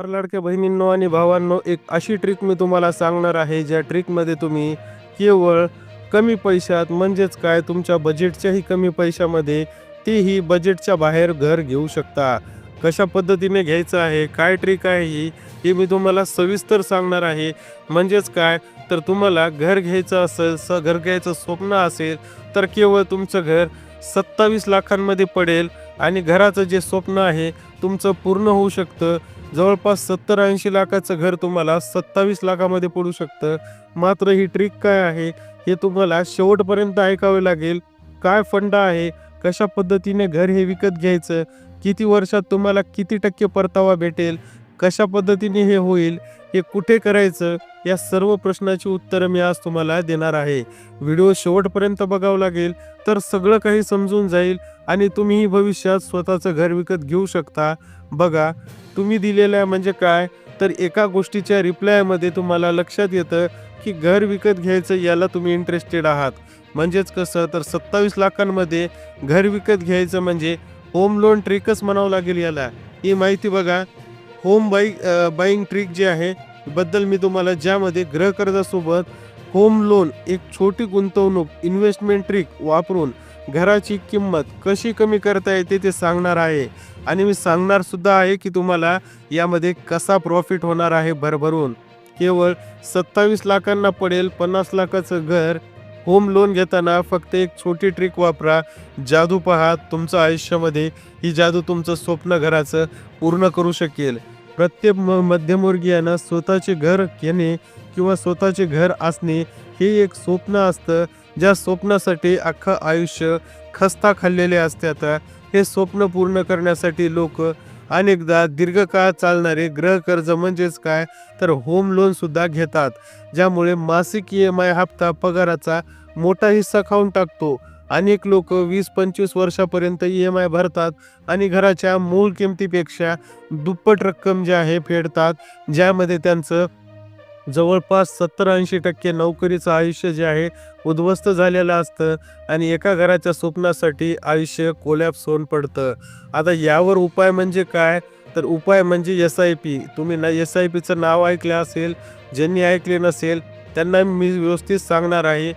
तर लाडक्या बहिणींनो आणि भावांनो एक अशी ट्रिक मी तुम्हाला सांगणार आहे ज्या ट्रिकमध्ये तुम्ही केवळ कमी पैशात म्हणजेच काय तुमच्या बजेटच्याही कमी पैशामध्ये तेही बजेटच्या बाहेर घर घेऊ शकता. कशा पद्धतीने घ्यायचं आहे काय ट्रिक आहे ही हे मी तुम्हाला सविस्तर सांगणार आहे. म्हणजेच काय तर तुम्हाला घर घ्यायचं असेल स घर घ्यायचं स्वप्न असेल तर केवळ तुमचं घर सत्तावीस लाखांमध्ये पडेल आणि घराचं जे स्वप्न आहे तुमचं पूर्ण होऊ शकतं. जवळपास सत्तर ऐंशी लाखाचं घर तुम्हाला सत्तावीस लाखामध्ये पडू शकतं. मात्र ही ट्रिक काय आहे हे तुम्हाला शेवटपर्यंत ऐकावे लागेल. काय फंड आहे कशा पद्धतीने घर हे विकत घ्यायचं किती वर्षात तुम्हाला किती टक्के परतावा भेटेल कशा पद्धतीने हे होईल हे कुठे करायचं या सर्व प्रश्नाची उत्तरं मी आज तुम्हाला देणार आहे. व्हिडिओ शेवटपर्यंत बघावं लागेल तर सगळं काही समजून जाईल आणि तुम्हीही भविष्यात स्वतःचं घर विकत घेऊ शकता. बघा तुम्ही दिलेल्या म्हणजे काय? तर एका गोष्टीच्या रिप्लायमध्ये तुम्हाला लक्षात येतं की घर विकत घ्यायचं याला तुम्ही इंटरेस्टेड आहात. म्हणजेच कसं? तर सत्तावीस लाखांमध्ये घर विकत घ्यायचं म्हणजे होम लोन ट्रिकच म्हणावं लागेल याला. ही माहिती बघा. होम बाईक बाईंग ट्रिक जे आहे बद्दल मी तुम्हाला ज्यामध्ये गृहकर्जासोबत होम लोन एक छोटी गुंतवणूक इन्व्हेस्टमेंट ट्रिक वापरून घराची किंमत कशी कमी करता येते ते सांगणार आहे. आणि मी सांगणार सुद्धा आहे की तुम्हाला यामध्ये कसा प्रॉफिट होणार आहे भरभरून. केवळ सत्तावीस लाखांना पडेल पन्नास लाखाचं घर होम लोन घेताना फक्त एक छोटी ट्रिक वापरा. जादू पहा तुमचं आयुष्यामध्ये ही जादू तुमचं स्वप्न घराचं पूर्ण करू शकेल. प्रत्येक म स्वतःचे घर घेणे किंवा स्वतःचे घर असणे हे एक स्वप्न असतं. ज्या स्वप्नासाठी अख्खं आयुष्य खस्ता खाल्लेले असतात हे स्वप्न पूर्ण करण्यासाठी लोक अनेकदा दीर्घकाळ चालणारे ग्रह कर्ज म्हणजेच काय? तर होम लोन सुद्धा घेतात ज्यामुळे मासिक ई एम आय हप्ता पगाराचा मोठा हिस्सा खाऊन टाकतो. अनेक लोक वीस पंचवीस वर्षापर्यंत ई एम आय भरतात आणि घराच्या मूळ किमतीपेक्षा दुप्पट रक्कम जी आहे फेडतात ज्यामध्ये त्यांचं जवळपास सत्तर ऐंशी टक्के नोकरीचं आयुष्य जे आहे उद्ध्वस्त झालेलं असतं आणि एका घराच्या स्वप्नासाठी आयुष्य कोलॅप्स होऊन पडतं. आता यावर उपाय म्हणजे काय? तर उपाय म्हणजे एस आय पी तुम्ही ना एस आय पीचं नाव ऐकलं असेल ज्यांनी ऐकले नसेल त्यांना मी व्यवस्थित सांगणार आहे.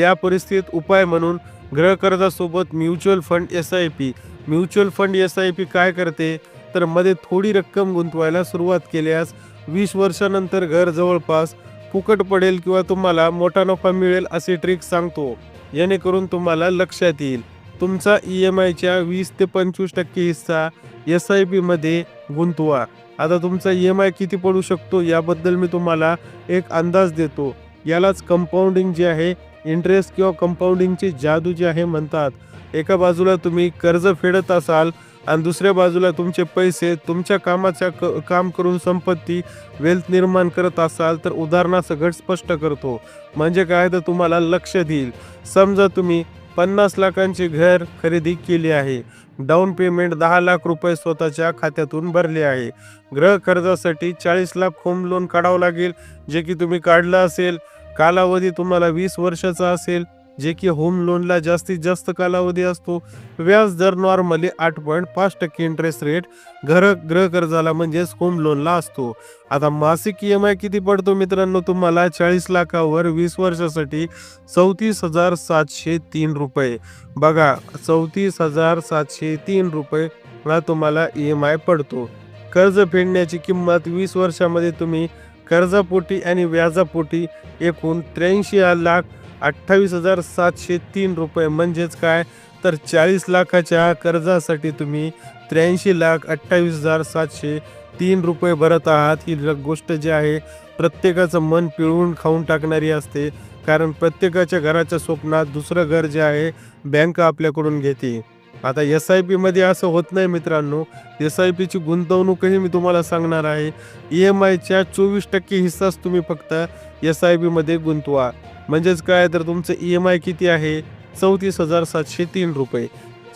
या परिस्थितीत उपाय म्हणून गृहकर्जासोबत mutual fund S I P mutual fund S I P काय करते? तर मध्ये थोडी रक्कम गुंतवायला सुरुवात केल्यास वीस वर्षानंतर घर जवळपास फुकट पडेल किंवा तुम्हाला मोठा नफा मिळेल असे ट्रिक सांगतो. जेणेकरून तुम्हाला लक्षात येईल. तुमचा ई एम आयच्या वीस ते पंचवीस टक्के हिस्सा एस आय पीमध्ये गुंतवा. आता तुमचा ई एम आय किती पडू शकतो याबद्दल मी तुम्हाला एक अंदाज देतो. यालाच कंपाऊंडिंग जे आहे इंटरेस्ट किंवा कंपाऊंडिंगची जादू जी आहे म्हणतात. एका बाजूला तुम्ही कर्ज फेडत असाल आणि दुसऱ्या बाजूला तुमचे पैसे तुमच्या कामाच्या क काम करून संपत्ती वेल्थ निर्माण करत असाल तर उदाहरणासकट स्पष्ट करतो. म्हणजे काय? तर तुम्हाला लक्ष देईल. समजा तुम्ही पन्नास लाखांचे घर खरेदी केली आहे. डाऊन पेमेंट दहा लाख रुपये स्वतःच्या खात्यातून भरले आहे. गृह कर्जासाठी चाळीस लाख होम लोन काढावं लागेल जे की तुम्ही काढलं असेल. कालावधी तुम्हाला वीस वर्षाचा असेल. जे की होम लोनला जास्तीत जास्त कालावधी असतो. व्याज दर नॉर्मली आठ पॉईंट पाच टक्के इंटरेस्ट रेट घर गृह कर्जाला म्हणजेच होम लोनला असतो. आता मासिक ई एम आय किती पडतो मित्रांनो? तुम्हाला चाळीस लाखावर वीस वर्षासाठी चौतीस हजार सातशे तीन रुपये. बघा चौतीस हजार सातशे तीन रुपये हा तुम्हाला ई एम आय पडतो. कर्ज फेडण्याची किंमत वीस वर्षामध्ये तुम्ही कर्जापोटी आणि व्याजापोटी एकूण त्र्याऐंशी लाख अठ्ठावीस हजार सातशे तीन रुपये. म्हणजेच काय? तर चाळीस लाखाच्या कर्जासाठी तुम्ही त्र्याऐंशी लाख अठ्ठावीस हजार सातशे तीन रुपये भरत आहात. ही गोष्ट जी आहे प्रत्येकाचं मन पिळवून खाऊन टाकणारी असते. कारण प्रत्येकाच्या घराच्या स्वप्नात दुसरं घर जे आहे बँक आपल्याकडून घेते. आता एस आय पीमध्ये असं होत नाही मित्रांनो. एस आय पीची गुंतवणूकही मी तुम्हाला सांगणार आहे. ई एम आयच्या चोवीस टक्के हिस्साच तुम्ही फक्त एस आय पीमध्ये गुंतवा. म्हणजेच काय? तर तुमचं ई एम आय किती आहे? चौतीस हजार सातशे तीन रुपये.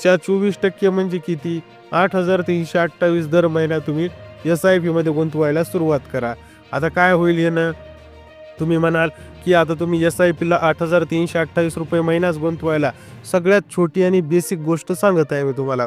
च्या चोवीस टक्के म्हणजे किती? आठ हजार तीनशे अठ्ठावीस दर महिना तुम्ही एस आय पीमध्ये गुंतवायला सुरुवात करा. आता काय होईल हे ना? तुम्ही म्हणाल की आता तुम्ही एस आय पीला आठ हजार तीनशे अठ्ठावीस रुपये महिनाच गुंतवायला. सगळ्यात छोटी आणि बेसिक गोष्ट सांगत आहे मी तुम्हाला.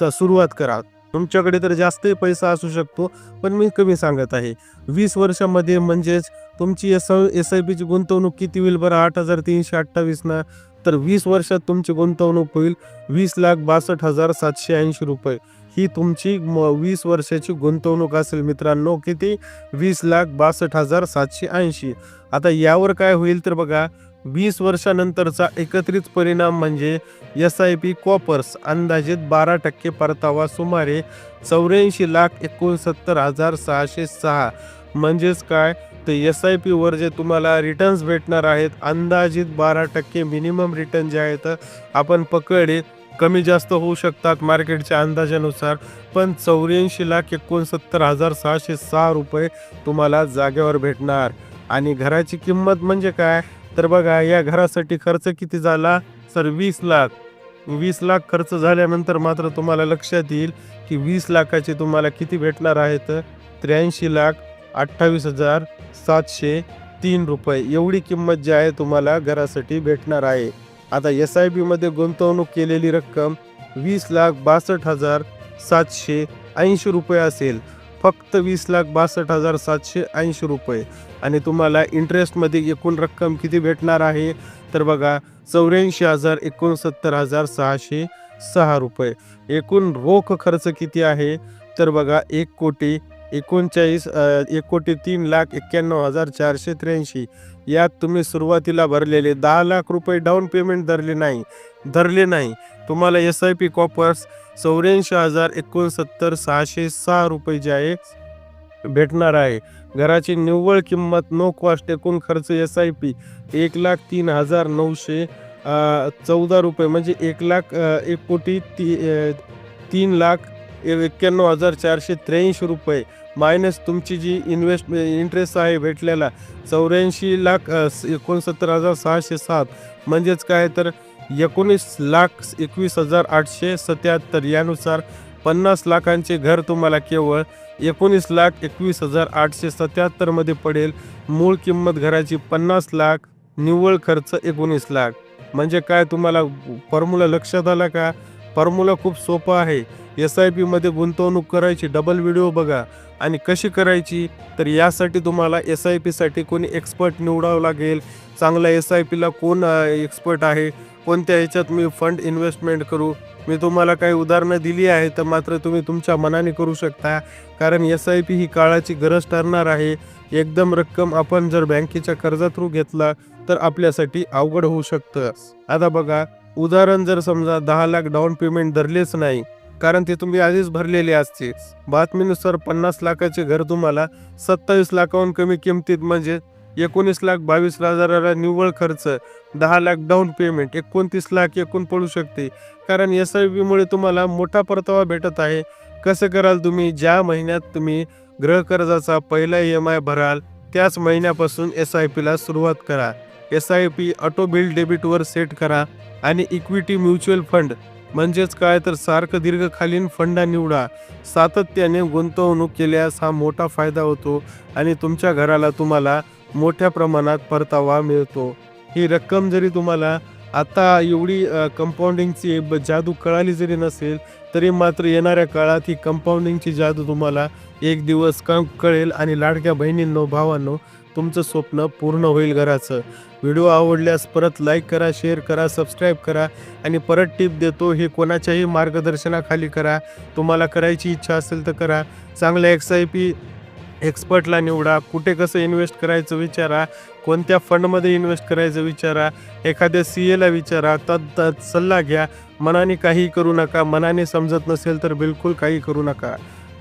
स सुरुवात करा. तुमच्याकडे तर जास्तही पैसा असू शकतो पण मी कमी सांगत आहे. वीस वर्षामध्ये म्हणजेच तुमची एस एस आय पीची गुंतवणूक किती होईल बरं? आठ हजार तीनशे अठ्ठावीस ना तर वीस वर्षात तुमची गुंतवणूक होईल वीस लाख बासष्ट हजार सातशे ऐंशी रुपये. ही तुमची म- वीस वर्षाची गुंतवणूक असेल मित्रांनो किती? वीस लाख बासष्ट हजार सातशे ऐंशी. आता यावर काय होईल तर बघा वीस वर्षानंतरचा एकत्रित परिणाम म्हणजे एस आय पी कॉपर्स अंदाजित बारा टक्के परतावा सुमारे चौऱ्याऐंशी लाख एकोणसत्तर हजार सहाशे सहा. म्हणजेच काय? तर एस आय पीवर जे तुम्हाला रिटर्न्स भेटणार आहेत अंदाजित बारा टक्के मिनिमम रिटर्न जे आहेत आपण पकडे. कमी जास्त होऊ शकतात मार्केटच्या अंदाजानुसार पण चौऱ्याऐंशी लाख एकोणसत्तर हजार सहाशे सहा रुपये तुम्हाला जागेवर भेटणार. आणि घराची किंमत म्हणजे काय? तर बघा या घरासाठी खर्च किती झाला? सर वीस लाख. वीस लाख खर्च झाल्यानंतर मात्र तुम्हाला लक्षात येईल की वीस लाखाचे तुम्हाला किती भेटणार आहेत? त्र्याऐंशी लाख अठ्ठावीस हजार सातशे तीन रुपये. एवढी किंमत जी आहे तुम्हाला घरासाठी भेटणार आहे. आता एस आय बीमध्ये गुंतवणूक केलेली रक्कम वीस लाख बासष्ट हजार सातशे ऐंशी रुपये असेल. फक्त वीस लाख बासष्ट हजार सातशे ऐंशी रुपये. आणि तुम्हाला इंटरेस्टमध्ये एकूण रक्कम किती भेटणार आहे? तर बघा चौऱ्याऐंशी हजार एकोणसत्तर हजार सहाशे सहा रुपये. एकूण रोख खर्च किती आहे? तर बघा एक कोटी एकोणचाळीस एक कोटी तीन लाख एक्क्याण्णव हजार चारशे त्र्याऐंशी. यात तुम्ही सुरुवातीला भरलेले दहा लाख रुपये डाऊन पेमेंट धरले नाही. धरले नाही. तुम्हाला एस आय पी कॉपर्स चौऱ्याऐंशी हजार एकोणसत्तर सहाशे सहा रुपये जे आहे भेटणार आहे. घराची निव्वळ किंमत नो कॉस्ट एकूण खर्च एस आय पी एक लाख तीन हजार नऊशे चौदा रुपये म्हणजे एक लाख एक कोटी ती तीन लाख एक्क्याण्णव हजार चारशे त्र्याऐंशी रुपये. मायनस तुमची जी इन्व्हेस्ट इंटरेस्ट आहे भेटलेला चौऱ्याऐंशी लाख एकोणसत्तर हजार सहाशे सात. म्हणजेच काय? तर एकोणीस लाख एकवीस हजार आठशे सत्याहत्तर. यानुसार पन्नास लाखांचे घर तुम्हाला केवळ एकोणीस लाख एकवीस हजार आठशे सत्याहत्तरमध्ये पडेल. मूळ किंमत घराची पन्नास लाख निव्वळ खर्च एकोणीस लाख. म्हणजे काय तुम्हाला फॉर्म्युला लक्षात आला का? फॉर्म्युला खूप सोपा आहे. एस आय पीमध्ये गुंतवणूक करायची डबल व्हिडिओ बघा. आणि कशी करायची? तर यासाठी तुम्हाला एस आय पीसाठी कोणी एक्सपर्ट निवडावं लागेल. चांगला एस आय पीला कोण एक्सपर्ट आहे? कोणत्या ह्याच्यात मी फंड इन्व्हेस्टमेंट करू? मी तुम्हाला काही उदाहरणं दिली आहे तर मात्र तुम्ही तुमच्या मनाने करू शकता. कारण एस आय पी ही काळाची गरज ठरणार आहे. एकदम रक्कम आपण जर बँकेच्या कर्जा थ्रू घेतला तर आपल्यासाठी अवघड होऊ शकतं. आता बघा उदाहरण जर समजा दहा लाख डाऊन पेमेंट धरलेच नाही कारण ते तुम्ही आधीच भरलेले असते बातमीनुसार पन्नास लाखाचे घर तुम्हाला सत्तावीस लाखाहून कमी किमतीत म्हणजे एकोणीस लाख बावीस हजाराला निव्वळ खर्च दहा लाख डाऊन पेमेंट एकोणतीस लाख एकूण पडू शकते. कारण एस आय पीमुळे तुम्हाला मोठा परतावा भेटत आहे. कसं कराल तुम्ही? ज्या महिन्यात तुम्ही गृहकर्जाचा पहिला ई एम आय भराल त्याच महिन्यापासून एस आय पीला सुरुवात करा. S I P auto bill डेबिटवर set करा आणि इक्विटी म्युच्युअल फंड म्हणजेच काय तर सारखं दीर्घकालीन फंडा निवडा. सातत्याने गुंतवणूक केल्यास हा मोठा फायदा होतो आणि तुमच्या घराला तुम्हाला मोठ्या प्रमाणात परतावा मिळतो. ही रक्कम जरी तुम्हाला आता एवढी कंपाऊंडिंगची जादू कळाली जरी नसेल तरी मात्र येणाऱ्या काळात ही कंपाऊंडिंगची जादू तुम्हाला एक दिवस क कळेल आणि लाडक्या बहिणींनो भावांनो तुमचं स्वप्न पूर्ण होईल घराचं. व्हिडिओ आवडल्यास परत लाईक करा शेअर करा सबस्क्राईब करा आणि परत टिप देतो हे कोणाच्याही मार्गदर्शनाखाली करा. तुम्हाला करायची इच्छा असेल तर करा. चांगल्या एक्स आय पी एक्सपर्टला निवडा. कुठे कसं इन्व्हेस्ट करायचं विचारा. कोणत्या फंडमध्ये इन्व्हेस्ट करायचं विचारा. एखाद्या सी एला विचारा. तद सल्ला घ्या. मनाने काही करू नका. मनाने समजत नसेल तर बिलकुल काही करू नका.